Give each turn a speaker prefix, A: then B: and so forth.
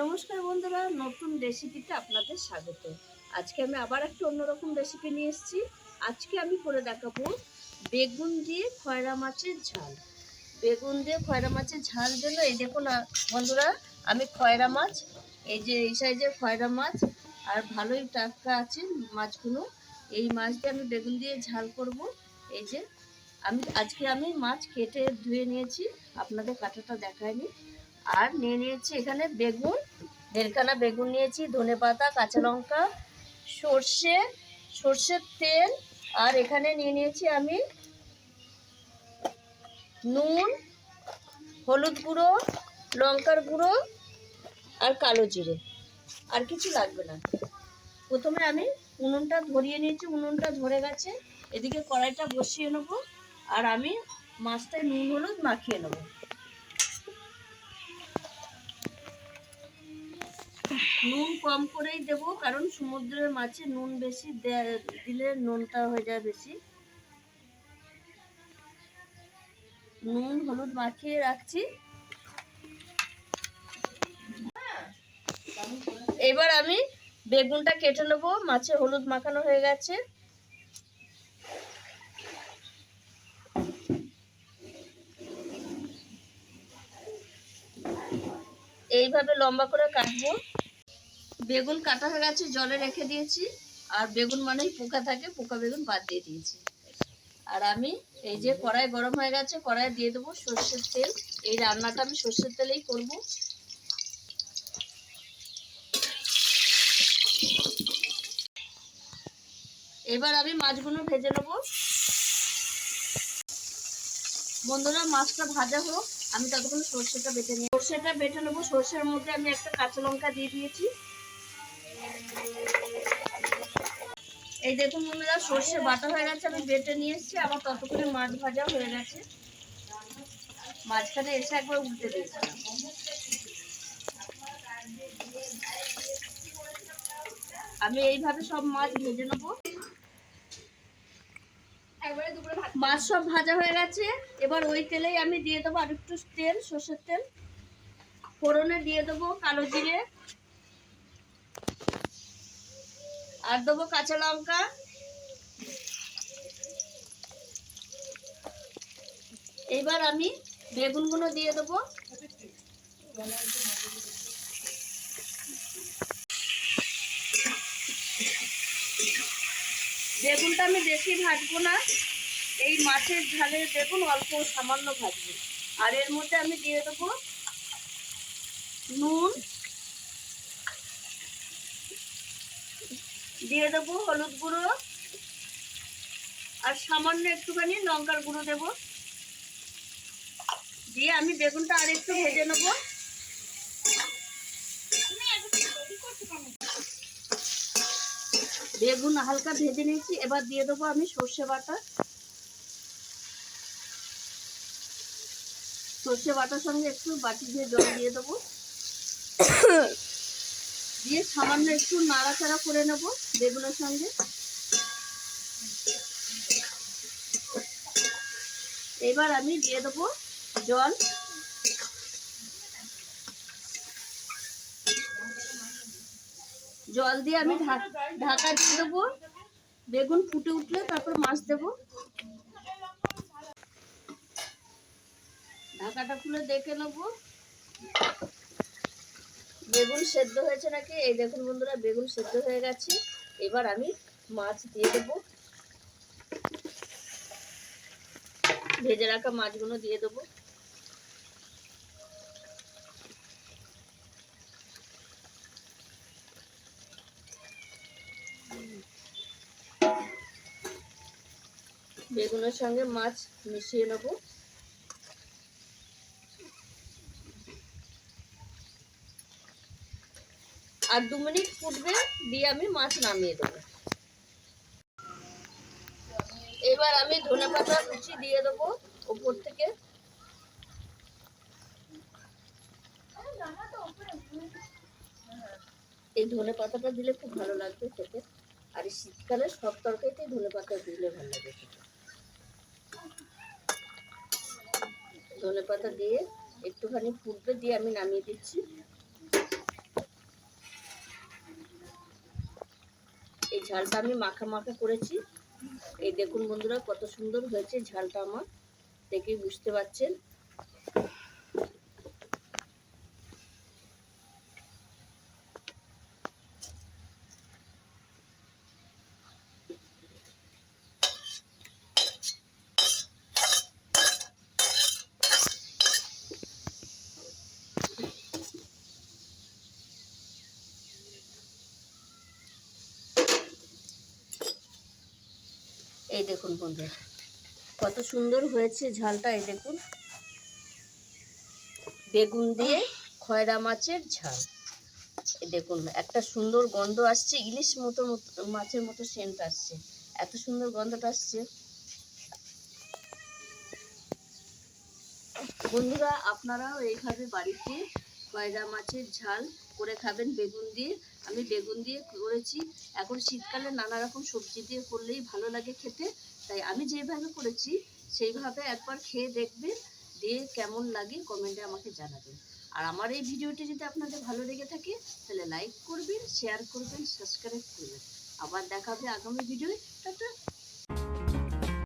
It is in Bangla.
A: নমস্কার বন্ধুরা, নতুন রেসিপিতে আপনাদের স্বাগত। আজকে আমি আবার একটা অন্যরকম রেসিপি নিয়ে এসেছি। আজকে আমি করে দেখাবো বেগুন দিয়ে খয়রা মাছের ঝাল। বেগুন দিয়ে খয়রা মাছের ঝাল জন্য এই দেখুন বন্ধুরা, আমি খয়রা মাছ, এই যে, এই সাইজের খয়রা মাছ, আর ভালোই টাটকা আছে মাছগুলো। এই মাছ দিয়ে আমি বেগুন দিয়ে ঝাল করব। এই যে, আমি, আজকে আমি মাছ কেটে ধুয়ে নিয়েছি। আপনাদের কাটাটা দেখায়নি। আর নিয়ে নিয়েছি এখানে বেগুন, দেড়খানা বেগুন নিয়েছি, ধনে পাতা, কাঁচা লঙ্কা, সর্ষে, সর্ষের তেল, আর এখানে নিয়ে নিয়েছি আমি নুন, হলুদ গুঁড়ো, লঙ্কার গুঁড়ো আর কালো জিরে। আর কিছু লাগবে না। প্রথমে আমি উনুনটা ধরিয়ে নিয়েছি, উনুনটা ধরে গেছে। এদিকে কড়াইটা বসিয়ে নেব, আর আমি মাছটায় নুন, হলুদ মাখিয়ে নেব। নুন কম করেই দেবো, কারণ সমুদ্রের মাছে নুন বেশি দিলে নুনটা হয়ে যায় বেশি। নুন হলুদ মাখিয়ে রাখছি। এবার আমি বেগুনটা কেটে নেব, মাছে হলুদ মাখানো হয়ে গেছে। এইভাবে লম্বা করে কাটবো। বেগুন কাটা হয়ে গেছে, জলে রেখে দিয়েছি। আর বেগুন মানেই পোকা থাকে, পোকা বেগুন বাদ দিয়ে দিয়েছি। আর আমি এই যে কড়াই গরম হয়ে গেছে, কড়াই দিয়ে দেবো সর্ষের তেল। এই রান্নাটা আমি সর্ষের তেলেই করব। এবার আমি মাছগুলো ভেজে নেব। বন্ধুরা, মাছটা ভাজা হোক, আমি ততক্ষণ সর্ষেটা বেটে নিই সর্ষেটা বেটে নেব। সর্ষের মধ্যে আমি একটা কাঁচা লঙ্কা দিয়ে দিয়েছি। এই দেখুন বন্ধুরা সর্ষে বাটা হয়ে গেছে আমি বেটে নিয়ে এসেছি আবার ততক্ষণে মাছ ভাজা হয়ে গেছে। মাঝখানে এসে একবার উল্টে দিয়েছি আমি এইভাবে সব মাছ ভেজে নেব। মাছ সব ভাজা হয়ে গেছে এবার ওই তেলেই আমি দিয়ে দেবো আর একটু তেল সর্ষের তেল। ফোড়নে দিয়ে দেবো কালো জিরে। আর দেবো কাঁচা লঙ্কা। এবার আমি বেগুনগুলো দিয়ে দেবো। বেগুনটা আমি বেশি ভাজবো না। এই মাছের ঝালের বেগুন অল্প সামান্য ভাজবো। আর এর মধ্যে আমি দিয়ে দেবো নুন। দিয়ে দেবো হলুদ গুঁড়ো। আর সামান্য একটুখানি লঙ্কার গুঁড়ো দেবো। দিয়ে আমি বেগুনটা আর একটু ভেজে নেব। বেগুন হালকা ভেজে নিয়েছি, এবার দিয়ে দেবো আমি সর্ষে বাটা। সর্ষে বাটার সঙ্গে একটু বাটি দিয়ে জল দিয়ে দেবো। দিয়ে সামান্য একটু নাড়াচাড়া করে নেব বেগুনের সঙ্গে। এবার আমি দিয়ে দেবো জল। জল দিয়ে আমি ঢাক- দিয়ে দেবো। বেগুন ফুটে উঠলে তারপর মাছ দেবো। ঢাকাটা খুলে দেখে নেব। বেগুন সেদ্ধ হয়েছে নাকি? এই দেখুন বন্ধুরা, বেগুন সেদ্ধ হয়ে গেছে। এবার আমি মাছ দিয়ে দেবো। ভেজে রাখা মাছগুলো দিয়ে দেবো। বেগুনের সঙ্গে মাছ মিশিয়ে নেব। আর দু মিনিট ফুটবে দিয়ে আমি মাছ নামিয়ে দেবো। এবার আমি ধনে পাতা কুচি দিয়ে দেবো ওপর থেকে। এই ধনে পাতাটা দিলে খুব ভালো লাগবে খেতে। আর এই শীতকালে সব তরকারিতেই ধনে পাতা দিলে ভালো লাগে ধনে পাতা দিয়ে একটুখানি ফুটবে দিয়ে আমি নামিয়ে দিচ্ছি। ঝালটা আমি মাখা মাখা করেছি। এই দেখুন বন্ধুরা, কত সুন্দর হয়েছে ঝালটা আমার। দেখেই বুঝতে পারছেন। এই দেখুন বন্ধুরা, কত সুন্দর হয়েছে ঝালটা, এই দেখুন। বেগুন দিয়ে খয়রা মাছের ঝাল। দেখুন, একটা সুন্দর গন্ধ আসছে, ইলিশ মতো, মাছের মতো সেন্ট আসছে। এত সুন্দর গন্ধটা আসছে। বন্ধুরা, আপনারাও এইভাবে বাড়িতে কয়রা মাছের ঝাল করে খাবেন বেগুন দিয়ে। আমি বেগুন দিয়ে করেছি। এখন শীতকালে নানা রকম সবজি দিয়ে করলেই ভালো লাগে খেতে। তাই আমি যেভাবে করেছি, সেইভাবে একবার খেয়ে দেখবেন, দিয়ে কেমন লাগে কমেন্টে আমাকে জানাবেন। আর আমার এই ভিডিওটি যদি আপনাদের ভালো লেগে থাকে, তাহলে লাইক করবেন, শেয়ার করবেন, সাবস্ক্রাইব করবেন। আবার দেখাবে আগামী ভিডিও টাটা!